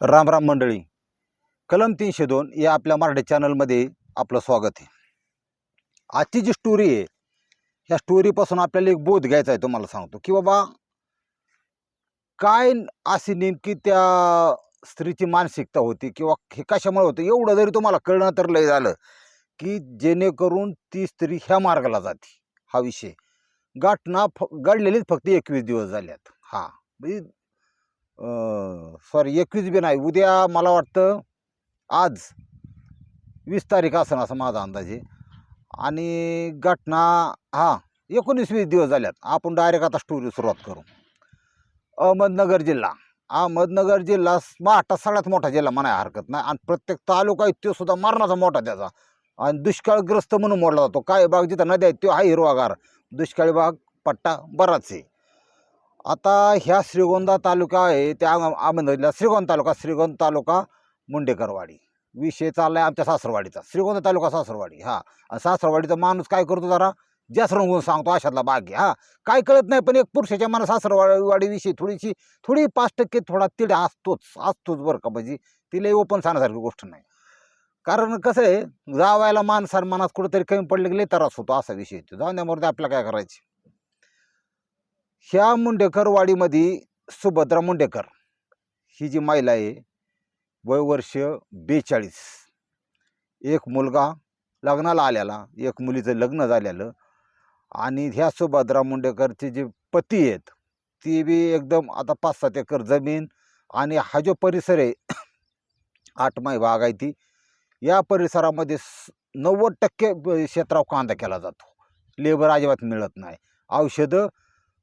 राम राम मंडळी. कलम तीनशे दोन या आपल्या मराठी चॅनलमध्ये आपलं स्वागत आहे. आजची जी स्टोरी आहे ह्या स्टोरीपासून आपल्याला एक बोध घ्यायचा आहे तुम्हाला सांगतो की बाबा काय अशी नेमकी त्या स्त्रीची मानसिकता होती किंवा हे कशामुळे होतं एवढं जरी तुम्हाला कळणं तर लय झालं की जेणेकरून ती स्त्री ह्या मार्गाला जाते. हा विषय. गाठणा फ गाडलेलीच फक्त एकवीस दिवस झाल्यात. हां. म्हणजे सॉरी एकवीस बी नाही. उद्या मला वाटतं आज वीस तारीख असेल असं माझा अंदाज. आहे आणि घटना हां एकोणीस वीस दिवस झाल्यात. आपण डायरेक्ट आता स्टोरी सुरुवात करू. अहमदनगर जिल्हा. अहमदनगर जिल्हा महाराष्ट्रात सगळ्यात मोठा जिल्हा म्हणाय हरकत नाही. आणि प्रत्येक तालुका आहे तो सुद्धा मरणाचा मोठा त्याचा. आणि दुष्काळग्रस्त म्हणून मोडला जातो. काय भाग जिथं नद्या आहेत तो हा हिरवागार. दुष्काळी भाग पट्टा बराच आहे. आता ह्या श्रीगोंदा तालुका आहे त्या अहमदनगरला श्रीगोंदा तालुका श्रीगोंद तालुका मुंडेकरवाडी. विषय चालला आहे आमच्या सासरवाडीचा. श्रीगोंदा तालुका सासरवाडी हा. आणि सासरवाडीचा माणूस काय करतो जरा? जास्त रंगून सांगतो अशातला भाग आहे हा. काय कळत नाही पण एक पुरुषाच्या मना सासरवाडीविषयी थोडीशी थोडी पाच टक्के थोडा तिड असतोच असतोच बरं का म्हणजे तिला ओपन सांगण्यासारखी गोष्ट नाही. कारण कसं आहे जावायला मान सन्मानात कुठंतरी कमी पडले गेले त्रास होतो असा विषय येतो जाऊन त्यामुळे आपल्याला काय करायची? ह्या मुंडेकरवाडीमध्ये सुभद्रा मुंडेकर. ही जी महिला आहे वय वर्ष बेचाळीस. एक मुलगा लग्नाला आलेला एक मुलीचं लग्न झालेलं आणि ह्या सुभद्रा मुंडेकरचे जे पती आहेत ती बी एकदम आता पाच सात एकर जमीन आणि हा जो परिसर आहे आठमाई भाग आहे ती या परिसरामध्ये स- नव्वद टक्के क्षेत्रावर कांदा केला जातो. लेबर अजिबात मिळत नाही. औषधं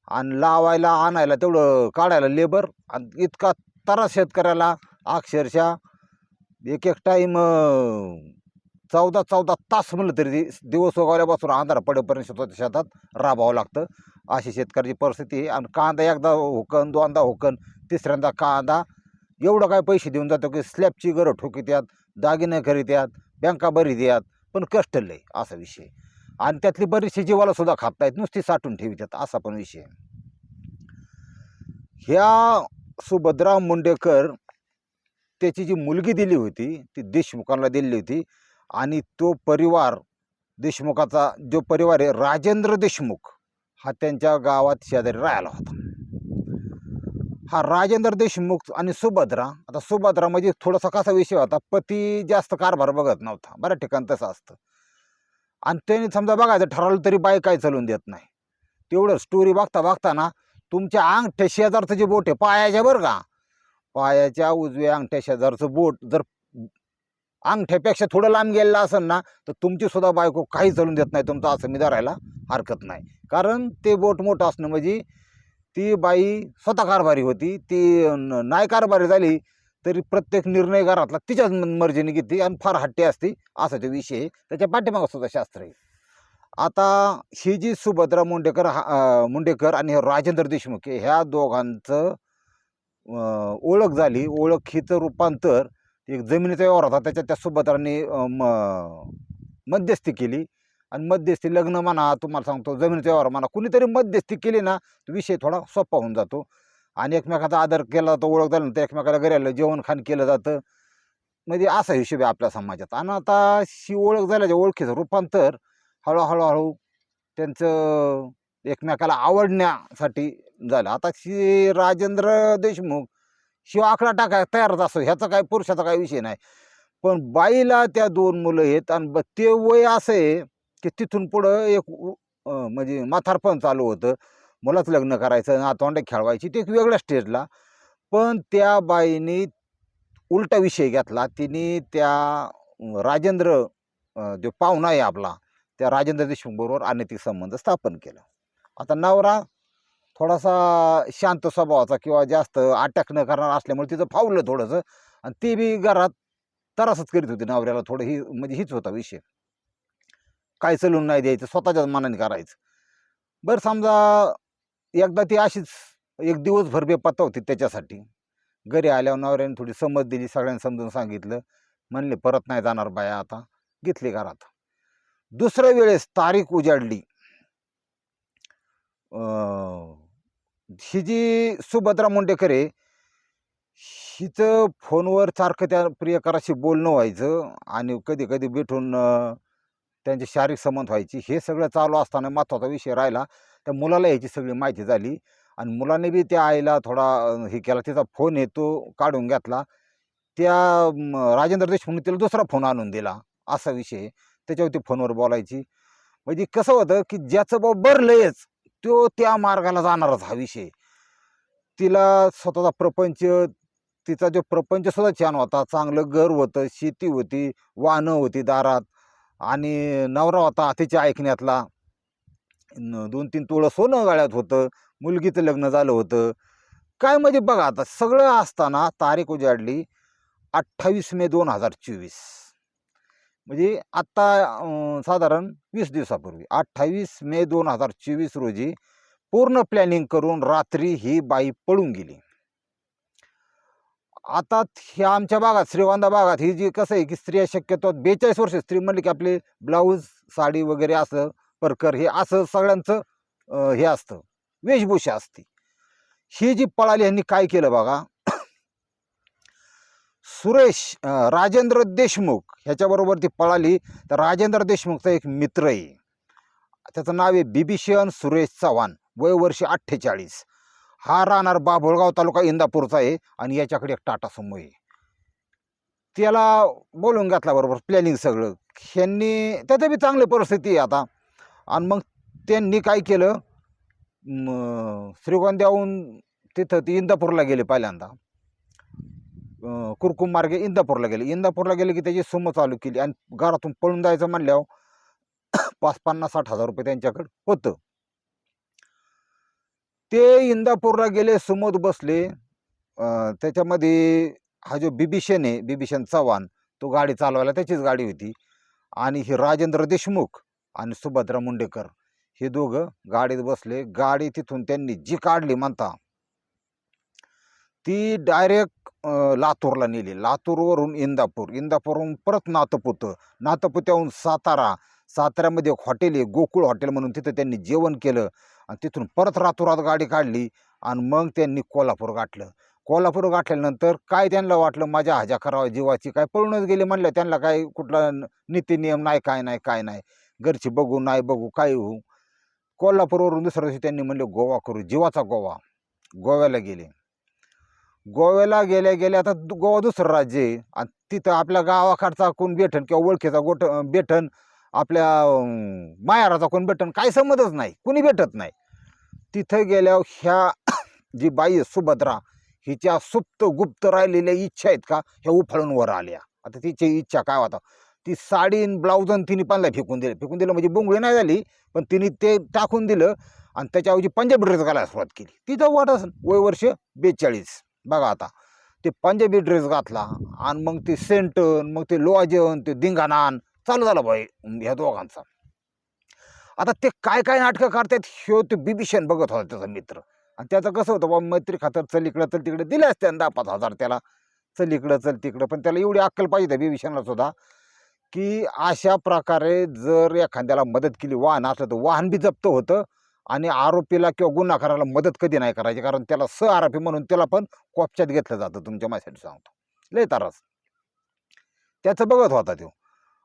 आणि लावायला आणायला तेवढं काढायला लेबर. आणि इतका त्रास शेतकऱ्याला अक्षरशः एक एक टाईम चौदा चौदा तास म्हणलं तरी ते दिवस उगवल्यापासून अंधार पडेपर्यंत स्वतःच्या शेतात राबावं लागतं. अशी शेतकऱ्याची परिस्थिती आहे. आणि कांदा एकदा हुकन दोनदा हुकन तिसऱ्यांदा कांदा. एवढं काय पैसे देऊन जातो की स्लॅबची गरज ठोकी यात दागिने खरी यात बँका बरी द्यात पण कष्ट लय असा विषय आणि त्यातली बरीचशी जीवाला सुद्धा खात नाहीत नुसती साठून ठेवितात असा पण विषय ह्या सुभद्रा मुंडेकर त्याची जी मुलगी दिली होती ती देशमुखांना दिली होती आणि तो परिवार देशमुखाचा जो परिवार आहे राजेंद्र देशमुख हा त्यांच्या गावात शेजारी राहिला होता. हा राजेंद्र देशमुख आणि सुभद्रा आता सुभद्रा म्हणजे थोडासा कसा विषय होता पती जास्त कारभार बघत नव्हता बऱ्याच ठिकाणी तसं असतं. आणि त्यांनी समजा बघायचं ठरवलं तरी बाई काय चालून देत नाही. तेवढं स्टोरी बघता बघता ना तुमच्या अंगठ्या शेजारचं जे बोट आहे पायाच्या बरं का? पायाच्या उजव्या अंगठ्या शेजारचं बोट जर अंगठ्यापेक्षा थोडं लांब गेलेलं असेल ना तर तुमची सुद्धा बायको काही चालून देत नाही तुमचं असं मी धरायला हरकत नाही. कारण ते बोट मोठं असणं म्हणजे ती बाई स्वतः कारभारी होती ती नाही कारभारी झाली तरी प्रत्येक निर्णय घरातला तिच्याच मर्जीने घेते आणि फार हट्टी असते असा तो विषय. आहे. त्याच्या पाठीमागं सुद्धा शास्त्र आहे. आता ही जी सुभद्रा मुंडेकर हा मुंडेकर आणि राजेंद्र देशमुख ह्या दोघांचं ओळख झाली. ओळखीचं रूपांतर एक जमिनीचा व्यवहार होता त्याच्यात त्या सुभद्राने म- मध्यस्थी केली. आणि मध्यस्थी लग्न म्हणा तुम्हाला सांगतो जमिनीचा व्यवहार म्हणा कुणीतरी मध्यस्थी केली ना विषय थोडा सोपा होऊन जातो. आणि एकमेकाचा आदर केला जातो ओळख झाल्यानंतर एकमेकाला घरी आलं जेवण खाण केलं जातं. म्हणजे असा हिशोब आहे आपल्या समाजात. आणि आता शी ओळख झाल्याच्या ओळखीचं रूपांतर हळूहळूहळू त्यांचं एकमेकाला आवडण्यासाठी झालं. आता श्री राजेंद्र देशमुख शिव आकडा टाकाय तयारच असतो ह्याचा काय पुरुषाचा काय विषय नाही. पण बाईला त्या दोन मुलं आहेत आणि ब- ते वय असं आहे की तिथून पुढं एक म्हणजे माथारपण चालू होतं. मुलाच लग्न करायचं नातवंड खेळवायची ते एक वेगळ्या स्टेजला पण त्या बाईने उलटा विषय घेतला. तिने त्या राजेंद्र जो पाहुणा आहे आपला त्या राजेंद्र देशमुखबरोबर अनैतिक संबंध स्थापन केला. आता नवरा थोडासा शांत स्वभावाचा किंवा जास्त अटॅक न करणार असल्यामुळे तिचं फावलं थोडंसं आणि ते बी घरात त्रासच करीत होती नवऱ्याला थोडं ही म्हणजे हीच होता विषय. काय चलून नाही द्यायचं स्वतःच्याच मनाने करायचं. बरं समजा एकदा ती अशीच एक दिवसभर बेपत्ता होती त्याच्यासाठी. घरी आल्यावर नवऱ्याने थोडी समज दिली सगळ्यांनी समजून सांगितलं. म्हणले परत नाही जाणार बाया आता. घेतली घरात दुसऱ्या वेळेस तारीख उजाडली. ही जी सुभद्रा मुंडेकर आहे हिचं फोनवर सारखं त्या प्रियकराशी बोलणं व्हायचं आणि कधी कधी भेटून त्यांचे शारीरिक संबंध व्हायचे हे सगळं चालू असताना महत्त्वाचा विषय राहिला. त्या मुलाला ह्याची सगळी माहिती झाली आणि मुलाने बी त्या आईला थोडा हे केला. तिचा फोन येतो तो काढून घेतला. त्या राजेंद्र देशमुखने तिला दुसरा फोन आणून दिला. असा विषय त्याच्यावरती फोनवर बोलायची. म्हणजे कसं होतं की ज्याचं बाबा बरलंयच तो त्या मार्गाला जाणारच हा विषय. तिला स्वतःचा प्रपंच तिचा जो प्रपंच सुद्धा छान होता. चांगलं घर होतं शेती होती वाहनं होती दारात आणि नवरा होता तिच्या ऐकण्यातला. दोन तीन तोळं सोनं गाळ्यात होतं मुलगीचं लग्न झालं होतं. काय म्हणजे बघा आता सगळं असताना तारीख उजाडली अठ्ठावीस मे दोन हजार चोवीस. म्हणजे आत्ता साधारण वीस दिवसापूर्वी अठ्ठावीस मे दोन हजार चोवीस रोजी पूर्ण प्लॅनिंग करून रात्री ही बाई पळून गेली. आता ह्या आमच्या भागात श्रीगोंदा भागात ही जी कसं आहे की स्त्रिया शक्यतो बेचाळीस वर्ष स्त्री म्हणली की आपले ब्लाऊज साडी वगैरे असं परकर हे असं सगळ्यांचं हे असतं. वेशभूषा असते. ही जी पळाली यांनी काय केलं बघा? सुरेश राजेंद्र देशमुख ह्याच्याबरोबर ती पळाली. तर राजेंद्र देशमुखचा एक मित्र आहे. त्याचं नाव आहे बिभीषण सुरेश चव्हाण. वय वर्ष अठ्ठेचाळीस. हा राहणार बाभुळगाव तालुका इंदापूरचा आहे आणि याच्याकडे एक टाटा सुमो आहे. त्याला बोलून घातला बरोबर प्लॅनिंग सगळं. ह्यांनी त्याचं बी चांगली परिस्थिती आहे आता. आणि मग त्यांनी काय केलं? श्रीगोंद्याहून तिथं ती इंदापूरला गेले पहिल्यांदा. कुरकुम मार्गे इंदापूरला गेले. इंदापूरला गेले की त्याची सुमो चालू केली आणि घरातून पळून जायचं म्हणल्यावर पाच पन्नास साठ हजार रुपये त्यांच्याकडे होतं. ते इंदापूरला गेले सुमोत बसले. त्याच्यामध्ये हा जो बिभीषण आहे बिभीषण चव्हाण तो गाडी चालवायला त्याचीच गाडी होती. आणि हे राजेंद्र देशमुख आणि सुभद्रा मुंडेकर. हे दोघं गाडीत बसले. गाडी तिथून त्यांनी जी काढली म्हणता ती डायरेक्ट लातूरला नेली. लातूरवरून इंदापूर. इंदापूरहून परत नातपुतं. नातपुत्याहून सातारा. साताऱ्यामध्ये एक हॉटेल आहे गोकुळ हॉटेल म्हणून तिथं त्यांनी जेवण केलं आणि तिथून परत रातोरात गाडी काढली आणि मग त्यांनी कोल्हापूर गाठलं. कोल्हापूर गाठल्यानंतर काय त्यांना वाटलं? माझ्या हजा करावा जीवाची काय पळूनच गेली म्हणलं त्यांना काय कुठला नीती नियम नाही काय नाही काय नाही. घरची बघू नाही बघू काय होऊ. कोल्हापूरवरून दुसऱ्या दिवशी त्यांनी म्हणले गोवा करू जीवाचा गोवा. गोव्याला गेले. गोव्याला गेल्या गेल्या आता गोवा दुसरं राज्य आहे. आणि तिथं आपल्या गावाकडचा कोण बेठण किंवा ओळखीचा गोट बेठण आपल्या मायाराचा कोण भेटन काय समजच नाही. कुणी भेटत नाही. तिथं गेल्यावर ह्या जी बाई आहे सुभद्रा हिच्या सुप्त गुप्त राहिलेल्या इच्छा आहेत का? ह्या उफाळून वर आल्या. आता तिची इच्छा काय होता? ती साडी आणि ब्लाऊज आणि तिने पानला फेकून दिलं. फेकून दिलं म्हणजे बोंगळी नाही झाली पण तिने ते टाकून दिलं आणि त्याच्याऐवजी पंजाबी ड्रेस घालायला सुरुवात केली. तिथं वाट असेल वय वर्ष बेचाळीस. बघा आता ते पंजाबी ड्रेस घातला आणि मग ते सेंटन मग ते लोहाजन ते धिंगाणान चालू झालं बाई ह्या दोघांचा. आता ते काय काय नाटकं करतात हे ते बिभीषण बघत होता त्याचा मित्र. आणि त्याचं कसं होतं बाबा मैत्री खातर चल इकडं चल तिकडे दिले असते दहा पाच हजार त्याला. चल इकडं चल तिकडं पण त्याला एवढी अक्कल पाहिजे त्या बिभीषणला सुद्धा. की अशा प्रकारे जर एखाद्याला मदत केली वाहन असलं तर वाहन बी जप्त होतं आणि आरोपीला किंवा गुन्हागाराला मदत कधी नाही करायची कारण त्याला स आरोपी म्हणून त्याला पण कोपच्यात घेतलं जातं तुमच्या माझ्यासाठी सांगतो. लय तारास. त्याचं बघत होता तो.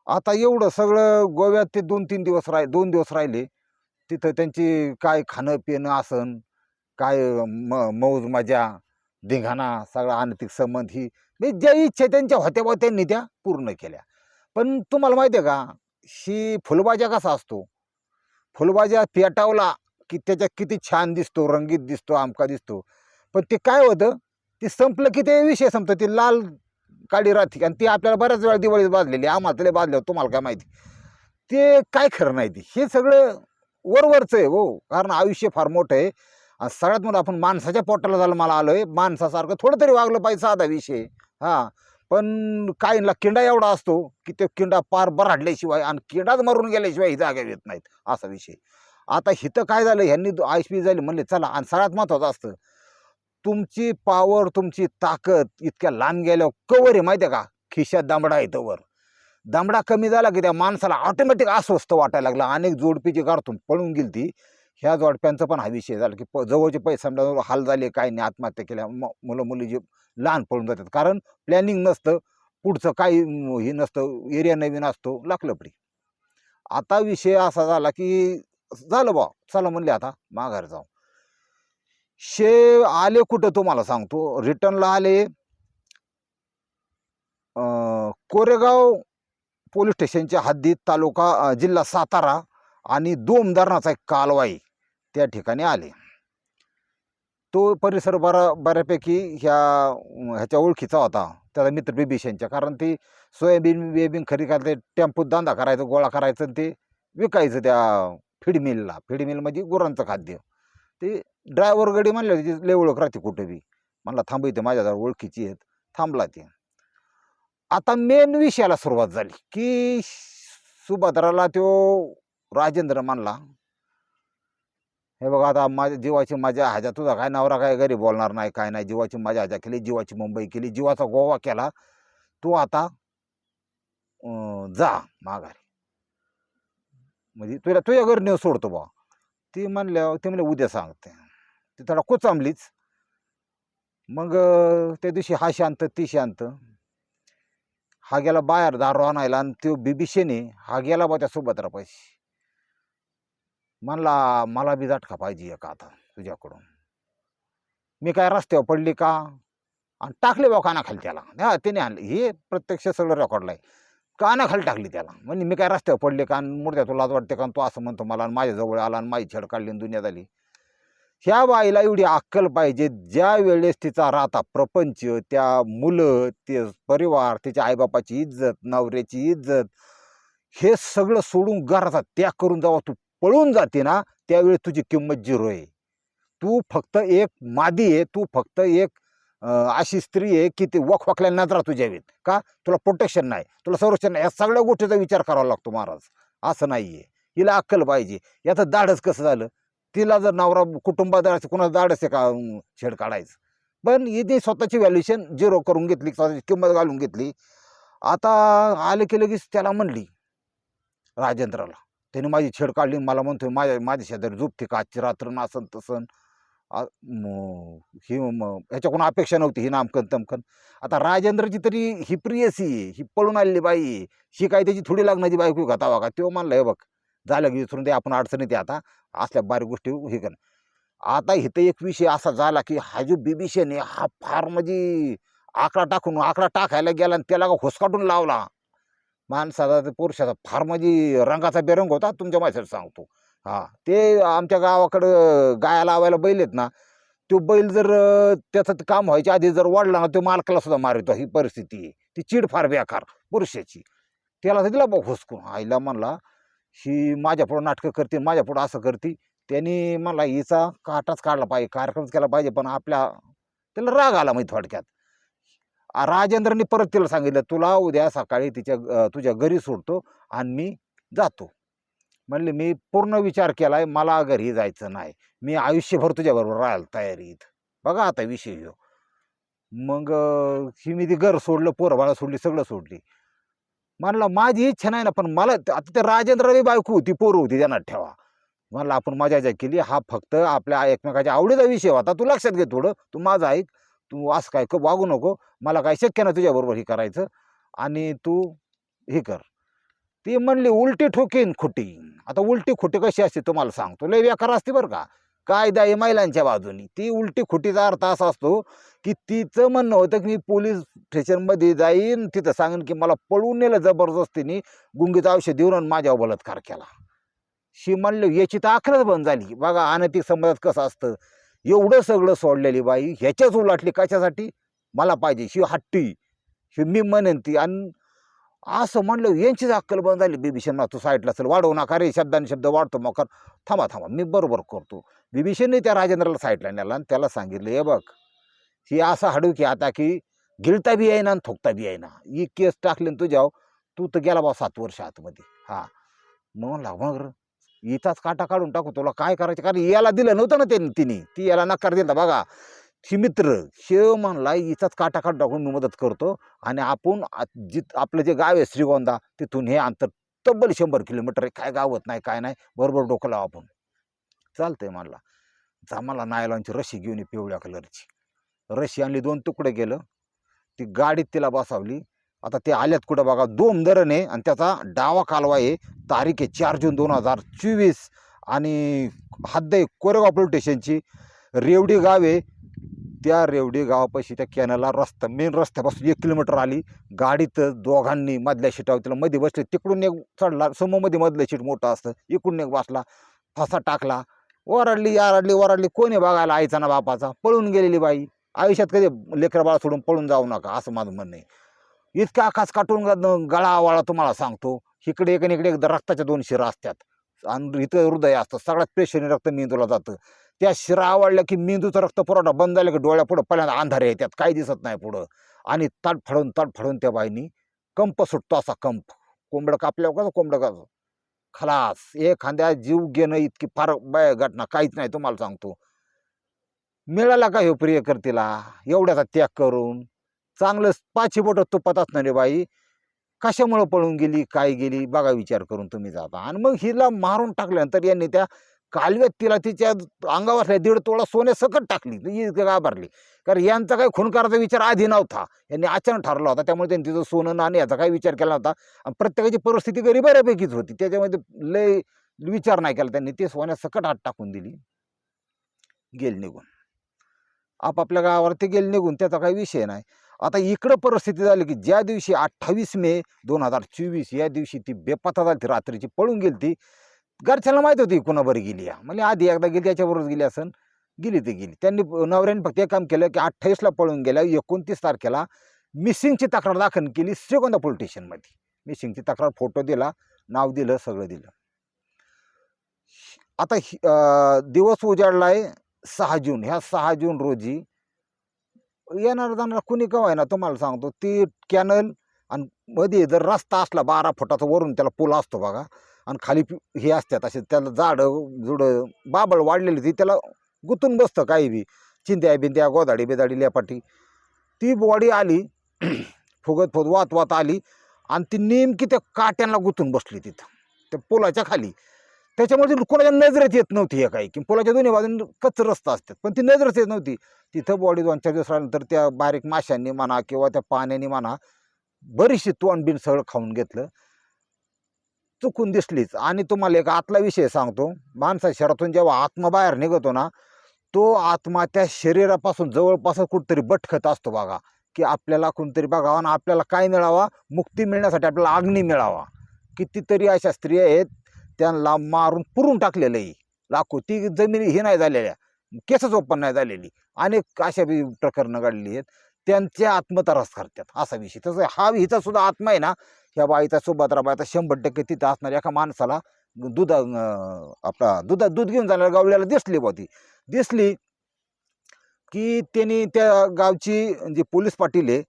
आता एवढं सगळं गोव्यात ते दोन तीन दिवस राह दोन दिवस राहिले. तिथं त्यांची काय खाणं पिणं आसन काय म मौज मजा धिंगाणा सगळा अनैतिक संबंध ही म्हणजे ज्या इच्छा त्यांच्या होत्या बा त्यांनी त्या पूर्ण केल्या. पण तुम्हाला माहिती आहे का? ही फुलबाजा कसा असतो? फुलबाजा पेटावला की त्याच्या किती छान दिसतो रंगीत दिसतो आमका दिसतो. पण ते काय होतं? ते संपलं की ते विषय संपतं. ती लाल काळी राहते आणि ती आपल्याला बऱ्याच वेळा दिवाळीत बाजलेली आम्हाला तरी बाजले तुम्हाला काय माहिती? ते काय खरं नाही ती. हे सगळं वरवरचं आहे हो. कारण आयुष्य फार मोठं आहे. आणि सगळ्यात मोठं आपण माणसाच्या पोटाला झालं मला आलो आहे माणसासारखं थोडं तरी वागलं पाहिजे साधा विषय. हां. पण काहींना किंडा एवढा असतो की ते किंडा पार बराडल्याशिवाय आणि किंडाच मरून गेल्याशिवाय ही जागा येत नाहीत असा विषय. आता हिथं काय झालं ह्यांनी आय पी झाली म्हणले चला आणि सगळ्यात महत्त्वाचं असतं तुमची पावर तुमची ताकद इतक्या लांब गेल्यावर कवर आहे माहिती आहे का? खिशात दांबडा आहे तवर. दांबडा कमी झाला की त्या माणसाला ऑटोमॅटिक अस्वस्थ वाटायला लागला. अनेक जोडपीची गाडतून पळून गेली ती ह्या जोडप्यांचा पण हा विषय झाला की प जवळचे पैसे समजा हाल झाले काय नाही आत्महत्या केल्या म मुलं मुली जे लहान पडून जातात. कारण प्लॅनिंग नसतं पुढचं काही हे नसतं एरिया नवीन असतो लाखलपडी आता विषय असा झाला की झालं बा चला म्हणले आता माघार जाऊ. शे आले कुठं तुम्हाला सांगतो. रिटर्नला आले कोरेगाव पोलीस स्टेशनच्या हद्दीत तालुका जिल्हा सातारा आणि दोम धरणाचा एक कालवाई. त्या ठिकाणी आले. तो परिसर बरा बऱ्यापैकी ह्या ह्याच्या ओळखीचा होता. त्याचा मित्र बिभीषणच्या कारण ती सोयाबीन बियाबीन खरी करायचं टेम्पोत धंदा करायचं गोळा करायचं आणि ते विकायचं त्या फीड मिलला. फीड मिल म्हणजे गुरांचं खाद्य. ते ड्रायव्हर गडी म्हणले होते लय ओळख राहते कुठे बी. म्हणला थांब इथे माझ्या ओळखीची आहेत. थांबला ते. आता मेन विषयाला सुरुवात झाली की सुभद्राला तो राजेंद्र मानला. हे बघा आता माझ्या जीवाची माझ्या ह्याच्या तुझा काय नवरा काय घरी बोलणार नाही काय नाही. जीवाची माझ्या ह्याच्या केली जीवाची मुंबई केली जीवाचा गोवा केला. तू आता जा माघारी. म्हणजे तुला तुझ्या घरी नेऊ सोडतो बा ती म्हणल्या ती म्हणले उद्या सांगते. ती थोडा कोचांबलीच. मग त्या दिवशी हा शांत ती शांत. हा गेला बाहेर दारू आणायला आणि तो बिबिशेने हा गेला बा त्या सुभद्रा पैसे. म्हणला मला बी झटका पाहिजे एक आता तुझ्याकडून. मी काय रस्त्यावर पडली का? आणि टाकले बा कानाखाली त्याला. हा त्याने आणलं. हे प्रत्यक्ष सगळं रेकॉर्डला आहे. कानाखाली टाकली त्याला. म्हणजे मी काय रस्त्यावर पडले का? आणि मूर्त्या तुला वाटते का? आणि तू असं म्हणतो मला आणि माझ्याजवळ आला आणि माझी छेड काढली आणि दुनिया झाली. ह्या बाईला एवढी अक्कल पाहिजे ज्या वेळेस तिचा राहता प्रपंच त्या मुलं ते परिवार तिच्या आईबापाची इज्जत नवऱ्याची इज्जत हे सगळं सोडून घराचा त्याग करून जावा तू पळून जाते ना त्यावेळी तुझी किंमत झिरो आहे. तू फक्त एक मादी आहे तू फक्त एक अशी स्त्री आहे की ती वखवाकल्या नजरा तुझ्या येत का? तुला प्रोटेक्शन नाही. तुला संरक्षण नाही. या सगळ्या गोष्टीचा विचार करावा लागतो महाराज. असं नाही आहे हिला अक्कल पाहिजे. याचं दाढच कसं झालं? तिला जर नवरा कुटुंबात धाडस कुणाचं दाढच आहे का छेड काढायचं? पण हिने स्वतःची व्हॅल्युएशन झिरो करून घेतली स्वतःची किंमत घालून घेतली. आता आले की लगेच त्याला म्हणली राजेंद्राला. त्याने माझी छेड काढली मला म्हणतोय माझ्या माझ्या शेजारी झोपते का? आजची रात्र नासन तसन ही ह्याच्याकडून अपेक्षा नव्हती ही नामकन तमकन. आता राजेंद्रची तरी ही प्रियसी ही पळून आलेली बाई ही काय त्याची थोडी लागण्याची बायको घातावा का? तो म्हणलं हे बघ झालं की विसरून ते आपण अडचणी आहे आता. असल्या बारीक गोष्टी हे कर. आता इथं एक विषय असा झाला की हा जो बिबिशन आहे हा फार म्हणजे आकडा टाकून आकडा टाकायला गेला आणि त्याला हुसकाटून लावला. माणसाचा पुरुषाचा फार म्हणजे रंगाचा बेरंग होता तुमच्या माझ्यासाठी सांगतो. हा ते आमच्या गावाकडं गाया लावायला बैल आहेत ना तो बैल जर त्याचं काम व्हायच्या आधी जर वाढला ना तो मालकाला सुद्धा मारितो. ही परिस्थिती आहे. ती चीड फार बेकार पुरुषाची. त्याला तर दिला बघ हुसकून. आईला म्हणला ही माझ्या पुढं नाटकं करते माझ्या पुढं असं करते. त्यांनी मला हिचा काटाच काढला पाहिजे कार्यक्रमच केला पाहिजे पण आपल्या त्याला राग आला माहिती थोडक्यात. राजेंद्रनी परत तिला सांगितलं तुला उद्या सकाळी तिच्या तुझ्या घरी सोडतो आणि मी जातो. म्हणले मी पूर्ण विचार केला आहे मला घरी जायचं नाही. मी आयुष्यभर तुझ्याबरोबर राहायला तयारीत बघा आता विषय हो मग ही मी ती घर सोडलं पोरं बाळा सोडली सगळं सोडली. म्हणला माझी इच्छा नाही ना पण मला आता ते राजेंद्रवी बायको होती पोरं होती त्यांना ठेवा. म्हणलं आपण मजा केली. हा फक्त आपल्या एकमेकाच्या आवडीचा विषय होता. तू लक्षात घे थोडं. तू माझं ऐक. तू असं काय क- वागू नको. मला काय शक्य नाही तुझ्याबरोबर हे करायचं. आणि तू हे कर. ती म्हणली उलटी ठोकीन खोटी आता उलटी खोटी कशी असते तुम्हाला सांगतो. लय व्याकार असते बरं का. कायदा आहे महिलांच्या बाजूनी. ती उलटी खोटीचा अर्थ असा असतो की तिचं म्हणणं होतं की मी पोलीस स्टेशनमध्ये जाईन तिथं सांगेन की मला पळून नेलं जबरदस्तीने गुंगीचं औषध देऊन आणि माझ्यावर बलात्कार केला. शी म्हणलं याची तर अकराच बंद झाली. बघा अनैतिक समाजात कसं असतं. एवढं सगळं सोडलेली बाई ह्याच्याच उलाटली कशासाठी? मला पाहिजे शिव हट्टी. शिव मी म्हणेन ती आणि असं म्हणलं यांचीच अक्कल बंद झाली. बिभीषण तू साईडला चल वाढवू नका रे शब्दाने शब्द वाढतो मग थांबा थांबा मी बरोबर करतो. बिभीषणने त्या राजेंद्राला साईडला नेला आणि त्याला सांगितलं हे बघ ही असं हाडू की आता की गिळता बी आहे ना आणि थोकता बी आहे ना ही केस टाकली ना तुझ्याव तू तर गेला बा सात वर्ष आतमध्ये. हां. मग लागणार मग इथंच काटा काढून टाकू तुला काय करायचं? कारण याला दिलं नव्हतं ना त्यांनी तिने. ती याला नकार दिला. बघा ही मित्र शिव म्हणला इथंच काटा काढून टाकून मी मदत करतो आणि आपण जित आपलं जे गाव आहे श्रीगोंदा तिथून हे अंतर तब्बल शंभर किलोमीटर आहे. काय गावत नाही काय नाही बरोबर डोकं लावा आपण. चालतंय म्हणला. जा मला नायलॉनची रशी घेऊन ये पिवळ्या कलरची. रशी आणली दोन तुकडे गेलं ती गाडीत तिला बसावली. आता ते आल्यात कुठं बघा दोन धरण आहे आणि त्याचा डावा कालवा आहे. तारीख आहे चार जून दोन हजार चोवीस आणि हद्द आहे कोरेगाव पोलीस स्टेशनची. रेवडी गाव आहे. त्या रेवडी गावापाशी त्या कॅनलला रस्ता मेन रस्त्यापासून एक किलोमीटर आली. गाडीत दोघांनी मधल्या सीटावर तिला मध्ये बसले. तिकडून एक चढला समोरमध्ये मधलं शीट मोठं असतं. इकडून एक बसला फसा टाकला. ओरडली आरडली ओरडली. कोणी बघायला आईचा ना बापाचा? पळून गेलेली बाई. आयुष्यात कधी लेकरं बाळा सोडून पळून जाऊ नका असं माझं म्हणणं आहे. इतका आकाश काटून गळा आवाळा तुम्हाला सांगतो. इकडे एक आणि इकडे रक्ताच्या दोन शिरा असतात. आणि इथं हृदय असतं. सगळ्यात प्रेशरने रक्त मेंदूला जातं. त्या शिरा आवडल्या की मेंदूचा रक्त पुरवठा बंद झाला की डोळ्यापुढं पहिल्यांदा अंधारे येतात. काही दिसत नाही पुढं. आणि ताट फाडून ताट फाडून त्या बाईनी कंप सुटतो असा कंप. कोंबडं कापल्यावर कसं कोंबडं कसं? खलास. एखाद्या जीव घेणं इतकी फार बाय घटना काहीच नाही तुम्हाला सांगतो. मिळाला का ह्यो प्रियकर्तीला? एवढ्याचा त्याग करून. चांगलं पाचशे बोटं तुपात असणारी बाई. कशामुळं पळून गेली काय गेली बघा विचार करून तुम्ही जाता. आणि मग हिला मारून टाकल्यानंतर यांनी त्या कालव्यात तिला तिच्या अंगावर असल्या दीड तोळा सोने सकट टाकली. ही घाबरली. कारण यांचा काही खून करायचा विचार आधी नव्हता. यांनी अचानक ठरला होता. त्यामुळे त्यांनी तिचं सोनं नाणे याचा काही विचार केला नव्हता. आणि प्रत्येकाची परिस्थिती गरी बऱ्यापैकीच होती. त्याच्यामध्ये लय विचार नाही केला त्यांनी. ते सोन्या सकट हात टाकून दिली. गेल निघून. आपापल्या गावावर ते गेल निघून. त्याचा काही विषय नाही. आता इकडं परिस्थिती झाली की ज्या दिवशी अठ्ठावीस मे दोन हजार चोवीस या दिवशी ती बेपत्ता झाली ती रात्रीची पळून गेली ती घरच्यांना माहीत होती कुणाबरी गेली या. म्हणजे आधी एकदा गेली त्याच्याबरोबर गेली असन गेली ती गेली. त्यांनी नवऱ्याने फक्त एक काम केलं की अठ्ठावीसला पळून गेल्या. एकोणतीस तारखेला मिसिंगची तक्रार दाखल केली श्रीगोंदा पोलीस स्टेशनमध्ये. मिसिंगची तक्रार फोटो दिला नाव दिलं सगळं दिलं. आता दिवस उजाडला आहे सहा जून. ह्या सहा जून रोजी येणार जाणार कुणी कवाय ना तुम्हाला सांगतो ती कॅनल आणि मध्ये जर रस्ता असला बारा फुटाचा वरून त्याला पूल असतो बघा आणि खाली हे असतात असे त्याला झाडं जुडं बाबळ वाढलेली ती त्याला गुंतून बसतं काही बी. चिंत्या बिंद्या गोदाडी बिदाडी लेपाटी. ती बॉडी आली फुगत फुगत वात वात आली आणि ती नेमकी त्या काट्यांना गुंतून बसली तिथं त्या पुलाच्या खाली. त्याच्यामुळे ती कोणाच्या नजरेत येत नव्हती हे काही. की पुलाच्या दोन्ही बाजूने कच्च रस्ता असतात. पण ती नजरेत येत नव्हती. तिथं बॉडी दोन चार दिवस राहिल्यानंतर त्या बारीक माशांनी म्हणा किंवा त्या पाण्याने म्हणा बरीचशी तोंड बिन सगळं खाऊन घेतलं. चुकून दिसलीच. आणि तुम्हाला एक आतला विषय सांगतो. माणसा शहरातून जेव्हा आत्मा बाहेर निघतो ना तो आत्मा त्या शरीरापासून जवळपास कुठंतरी बटखत असतो बघा. की आपल्याला कोणतरी बघावा आणि आपल्याला काय मिळावा? मुक्ती मिळण्यासाठी आपल्याला अग्नी मिळावा. कितीतरी अशा स्त्रिया आहेत त्यांना मारून पुरून टाकलेलं आहे. लाखो ती जमीन हे नाही झालेल्या. केसच ओपन नाही झालेली. अनेक अशा बी प्रकरणं घडली आहेत. त्यांचे आत्मतरास करतात. असा विषय. तसं हा हिचा सुद्धा आत्मा आहे ना ह्या बाईचा सुभद्राबाईचा शंभर टक्के तिथं असणाऱ्या एका माणसाला दूध आपला दुधा दूध घेऊन जाणाऱ्या गावल्याला दिसली बा ती. दिसली की त्यांनी त्या गावची जी पोलीस पाटील आहे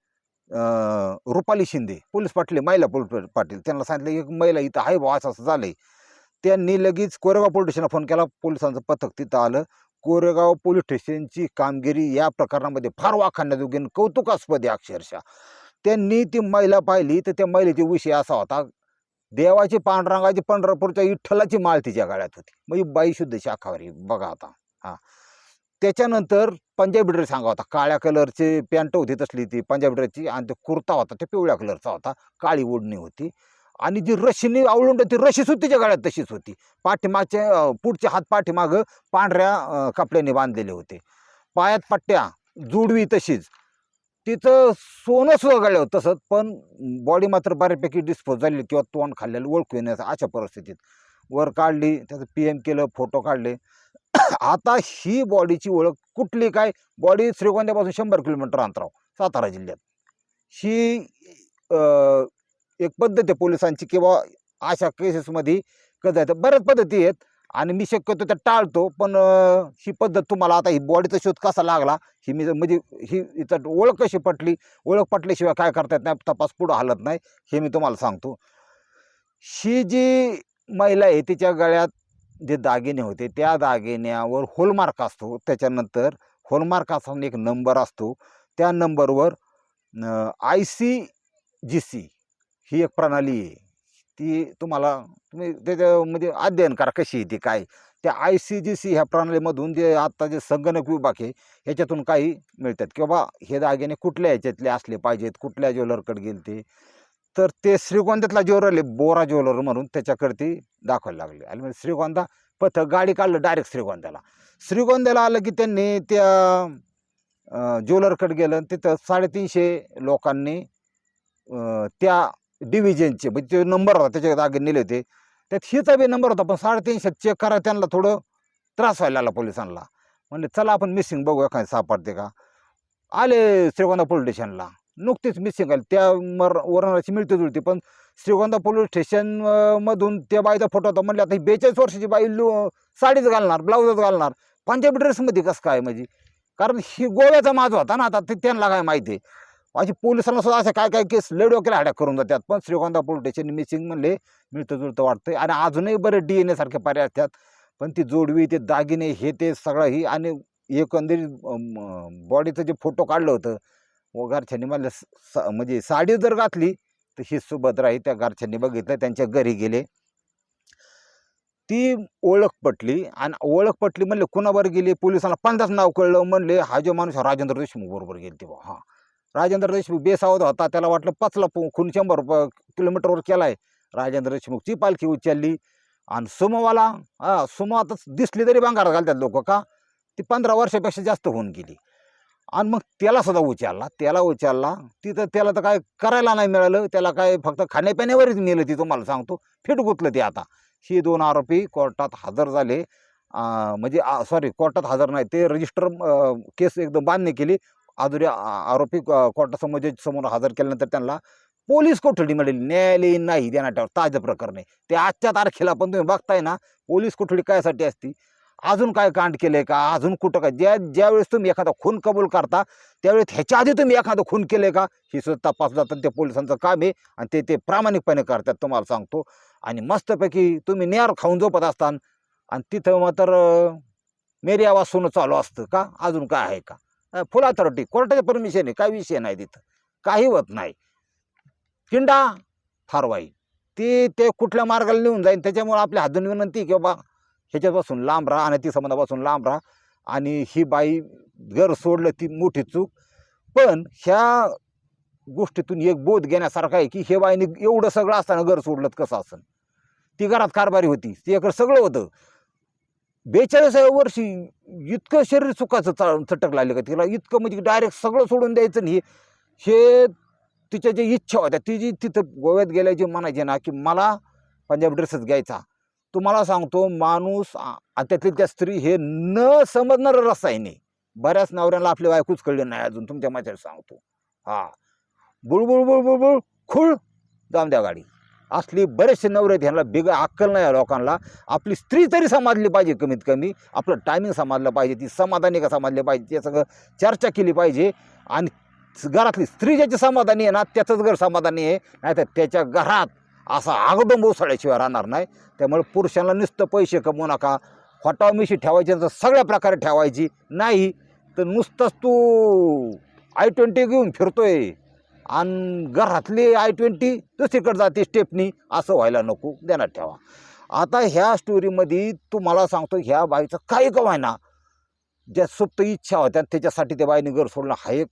रुपाली शिंदे पोलीस पाटील आहे, महिला पोलीस पाटील. त्यांना सांगितलं एक महिला इथं आहे बा असं असं झालं आहे त्यांनी लगेच कोरेगाव पोलीस स्टेशनला फोन केला. पोलिसांचं पथक तिथं आलं. कोरेगाव पोलीस स्टेशनची कामगिरी या प्रकरणामध्ये फार वाखाणण्याजोगी आणि कौतुकास्पद आहे अक्षरशः. त्यांनी ती महिला पाहिली तर त्या महिलेचा विषय असा होता देवाची पांडुरंगाची पंढरपूरच्या विठ्ठलाची माळ तिच्या गाळ्यात होती. म्हणजे बाई शुद्ध शाखावारी बघा आता. हां. त्याच्यानंतर पंजाबी ड्रेस सांगा होता काळ्या कलरची पॅन्ट होती तसली ती पंजाबी ड्रेसची आणि तो कुर्ता होता ते पिवळ्या कलरचा होता काळी ओढणी होती. आणि जी रशीने आवळून ती रशी सुद्धा तिच्या गळ्यात तशीच होती. पाठीमागचे पुढचे हात पाठीमागं पांढऱ्या कपड्याने बांधलेले होते. पायात पट्ट्या जुडवी तशीच. तिचं सोनं सुद्धा गळलं तसंच पण बॉडी मात्र बऱ्यापैकी डिस्पोज झालेली किंवा तोंड खाल्लेलं ओळखू येण्याचं अशा परिस्थितीत. वर काढली त्याचं पी एम केलं फोटो काढले. आता ही बॉडीची ओळख कुठली काय? बॉडी श्रीगोंद्यापासून शंभर किलोमीटर अंतराव सातारा जिल्ह्यात. ही एक पद्धत आहे पोलिसांची किंवा अशा केसेसमध्ये कसं जायचं बऱ्याच पद्धती आहेत आणि मी शक्यतो त्या टाळतो पण ही पद्धत तुम्हाला आता ही बॉडीचा शोध कसा लागला ही मी म्हणजे ही इथं ओळख कशी पटली ओळख पटल्याशिवाय काय करता येत नाही तपास पुढं हलत नाही हे मी तुम्हाला सांगतो. ही जी महिला आहे तिच्या गळ्यात जे दागिने होते त्या दागिन्यावर होलमार्क असतो. त्याच्यानंतर होलमार्क असा एक नंबर असतो. त्या नंबरवर आय सी जी सी ही एक प्रणाली आहे. ती तुम्हाला तुम्ही त्याच्यामध्ये म्हणजे अध्ययन करा कशी आहे ती काय? त्या आय सी जी सी ह्या प्रणालीमधून जे आत्ता जे संगणक विभाग आहे ह्याच्यातून काही मिळतात. किंवा हे दागिने कुठल्या ह्याच्यातले असले पाहिजेत? कुठल्या ज्वेलरकडे गेले ते तर ते श्रीगोंद्यातला ज्वेलर आहे बोरा ज्वेलर म्हणून त्याच्याकडे ती दाखवायला लागले. आणि म्हणजे श्रीगोंदा पथक गाडी काढलं डायरेक्ट श्रीगोंद्याला. श्रीगोंद्याला आलं की त्यांनी त्या ज्वेलरकडे गेलं आणि तिथं साडेतीनशे लोकांनी त्या डिव्हिजनचे म्हणजे ते नंबर होता त्याच्या दागिने नेले होते. त्यात हिचा बी नंबर होता पण साडेतीनशे चेक करा त्यांना थोडं त्रास व्हायला लागला पोलिसांना. म्हणले चला आपण मिसिंग बघू एखादी सापडते का? आले श्रीगोंदा पोलीस स्टेशनला नुकतीच मिसिंग आली. त्या मर वर्णाची मिळते जुळती पण श्रीगोंदा पोलीस स्टेशनमधून त्या बाईचा फोटो होता. म्हणले आता ही बेचाळीस वर्षाची बाई लु साडीच घालणार ब्लाऊजच घालणार. पंजाबी ड्रेसमध्ये कसं काय म्हणजे? कारण ही गोव्याचा माझा होता ना आता ते त्यांना काय माहिती आहे. अशी पोलिसांना सुद्धा असे काय काय केस लय डोक्याला हाड्या करून जातात. पण श्रीगोंदा पोलीस स्टेशन मिसिंग म्हणले मिळतं जुळतं वाटतंय. आणि अजूनही बरे डी एन ए सारखे पर्याय असतात. पण ती जोडवी ते दागिने हे ते सगळं ही आणि एकंदरीत बॉडीचं जे फोटो काढलं होतं व घरच्यांनी मला स- स- म्हणजे साडी जर घातली तर ही सुभद्रा ही त्या घरच्यांनी बघितलं त्यांच्या घरी गेले. ती ओळख पटली आणि ओळख पटली म्हणले कुणावर गेली? पोलिसांना पंधराच नाव कळलं म्हणले हा जो माणूस राजेंद्र देशमुख बरोबर गेले ते हां. राजेंद्र देशमुख बेसावध होता. त्याला वाटलं पाचला खून शंभर रुपये किलोमीटरवर केला आहे राजेंद्र देशमुखची पालखी उचलली. आणि सुमोवाला हा सुमो आता दिसली तरी भांगारात घालतात लोक का? ती पंधरा वर्षापेक्षा जास्त होऊन गेली. आणि मग त्याला सुद्धा उचलला. त्याला उचलला. तिथं त्याला तर काय करायला नाही मिळालं. त्याला काय फक्त खाण्यापिण्यावरच नेलं ती तुम्हाला सांगतो. फिट गुतलं ते आता. ही दोन आरोपी कोर्टात हजर झाले. म्हणजे सॉरी कोर्टात हजर नाही. ते रजिस्टर केस एकदम बांधणी केली. आदुरी आरोपी कोर्टासमोर समोर हजर केल्यानंतर त्यांना पोलीस कोठडीमध्ये न्यायालय न्यायालयीन नाही देण्यात ताजं प्रकरण. आहे ते आजच्या तारखेला पण तुम्ही बघताय ना पोलीस कोठडी कायसाठी असती? अजून काय कांड केले का? अजून कुठं काय? ज्या ज्यावेळेस तुम्ही एखादा खून कबूल करता त्यावेळेस ह्याच्या आधी तुम्ही एखादं खून केले का? ही सुद्धा तपास जातात ते पोलिसांचं काम आहे आणि ते ते प्रामाणिकपणे करतात तुम्हाला सांगतो. आणि मस्तपैकी तुम्ही नेर खाऊन झोपत असतान आणि तिथं मात्र अं, मेरी आवाज सुनं चालू असतं का? अजून काय आहे का? फुल अथॉरिटी कोर्टाचे परमिशन आहे काय विषय नाही तिथं. काही होत नाही. किंडा फार वाईट. ती ते कुठल्या मार्गाला नेऊन जाईल त्याच्यामुळे आपल्या हातून विनंती की बाबा ह्याच्यापासून लांब राहा आणि ती संबंधापासून लांब राहा. आणि ही बाई घर सोडलं ती मोठी चूक. पण ह्या गोष्टीतून एक बोध घेण्यासारखा आहे की हे बाईने एवढं सगळं असताना घर सोडलं कसं असं ती घरात कारभारी होती. तिच्याकडे सगळं होतं. बेचाळीसाव्या वर्षी. इतकं शरीर सुखाचं चा चटक लागलं का तिला? इतकं म्हणजे डायरेक्ट सगळं सोडून द्यायचं नाही हे तिच्या ज्या इच्छा होत्या ती जी तिथं गोव्यात गेल्याची म्हणायची ना की मला पंजाब ड्रेसच घ्यायचा. तुम्हाला सांगतो माणूस आ- त्यातली त्या स्त्री हे न समजणारं रसायने आहे. बऱ्याच नवऱ्याला आपली वायकूच कळली नाही अजून तुमच्या माझ्या सांगतो. हां. बुळबुळ बुळबुळ बुळ खुळ जाऊन द्या गाडी. असली बरेचसे नवरे ह्यांना बिग अक्कल नाही या लोकांना. आपली स्त्री तरी समाजली पाहिजे कमीत कमी. आपलं टायमिंग समाजलं पाहिजे. ती समाधानी का समाजली पाहिजे? ते सगळं चर्चा केली पाहिजे. आणि घरातली स्त्री ज्याची समाधानी आहे ना त्याचंच घर समाधानी आहे. नाहीतर त्याच्या घरात असा आगदंब उसळल्याशिवाय राहणार नाही. त्यामुळे पुरुषांना नुसतं पैसे कमवू नका. खोटाव मिशी ठेवायची तर सगळ्या प्रकारे ठेवायची नाही. तर नुसतंच तू आय ट्वेंटी घेऊन फिरतोय. आणि घरातली आय ट्वेंटी दुसरीकडे जाते स्टेपनी असं व्हायला नको ध्यानात ठेवा. आता ह्या स्टोरीमध्ये तुम्हाला सांगतो ह्या बाईचं काही का ना ज्या सुप्त इच्छा होत्या त्याच्यासाठी त्या बाईने घर सोडलं. हा एक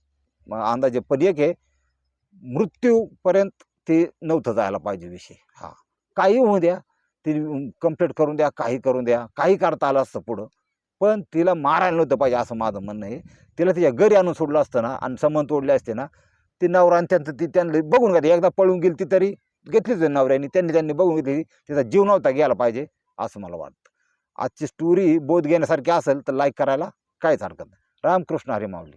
अंदाजे पण एक आहे. मृत्यूपर्यंत ते नव्हतं जायला पाहिजे विषय. हा. काही होऊ द्या ती कंप्लीट करून द्या काही करून द्या काही करता आलं असतं पुढं. पण तिला मारायला नव्हतं पाहिजे असं माझं म्हणणं आहे. तिला तिच्या घरी आणून सोडलं असतं ना आणि संबंध तोडले असते ना ती नवरा आणि त्यांचं ती त्यांना बघून घेतली एकदा पळून गेली ती तरी घेतलीच नवऱ्याने. त्यांनी त्यांनी बघून घेतली तिचा जीव नव्हता गेला पाहिजे असं मला वाटतं. आजची स्टोरी बोध घेण्यासारखी असेल तर लाईक करायला काहीच हरकत नाही. रामकृष्ण हरी माऊली.